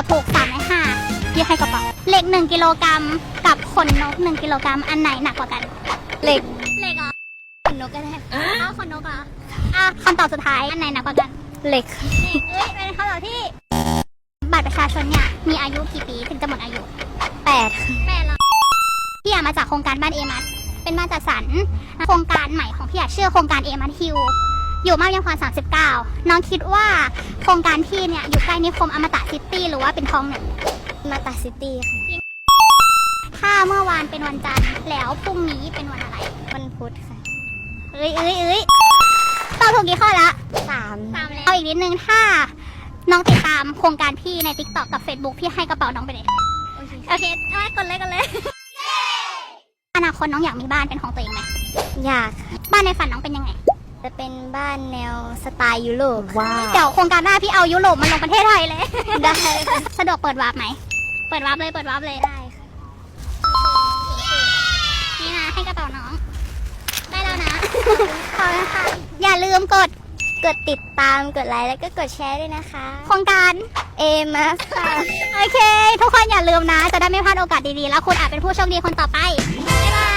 อบถูก3ใน5ยื่นให้กระเป๋าเหล็ก1กิโลกรัมกับขนนก1กิโลกรัมอันไหนหนักกว่ากันเหล็กเหล็กเหรอขนนกก็ได้อ้าวขนนกเหรออะคำตอบสุดท้ายอันไหนหนักกว่ากันเหล็กเหล็กเอ้ยเป็นคำตอบที่ บัตรประชาชนเนี่ยมีอายุกี่ปีถึงจะหมดอายุแปดแม่เราพี่อะมาจากโครงการบ้านเอมัสเป็นบ้านจัดสรรโครงการใหม่ของพี่อะชื่อโครงการเอมัสฮิว อยู่มาบยังพร39 น้องคิดว่าโครงการพี่เนี่ยอยู่ใกล้นิคมอมตะซิตี้หรือว่าเป็นคลองหนึ่งมาตาซิตี้ค่ะถ้าเมื่อวานเป็นวันจันทร์แล้วพรุ่งนี้เป็นวันอะไร วันพุธค่ะเอ้ยเอ้ยเอ้ยตอบถูกกี่ข้อละสามตามแล้วเอาอีกนิดนึงถ้า น้องติดตามโครงการพี่ใน t ิ k t o k กับ Facebook พี่ให้กระเป๋าน้องไปเลย โอเคโอเคเอาไว้กดเลยกดเลย อนาคตน้องอยากมีบ้านเป็นของตัวเองไหมอยากค่ะบ้านในฝันน้องเป็นยังไง จะเป็นบ้านแนวสไตล์ยุโรปว้าเดี๋ยวโครงการหน้าพี่เอายุโรปมาลงประเทศไทยเลย ได้ค่ะสะดวกเปิดวาร์ปไหม เปิดวาร์ปเลย เปิดวาร์ปเลย ได้ค่ะ นี่นะให้กระเป๋าน้อง ได้แล้วนะ ขอบคุณค่ะ อย่าลืมกด กดติดตาม กดไลค์ แล้วก็กดแชร์ด้วยนะคะ โครงการเอมาค่ะโอเค ทุกคนอย่าลืมนะ จะได้ไม่พลาดโอกาสดีๆ แล้วคุณอาจเป็นผู้โชคดีคนต่อไป บ๊ายบาย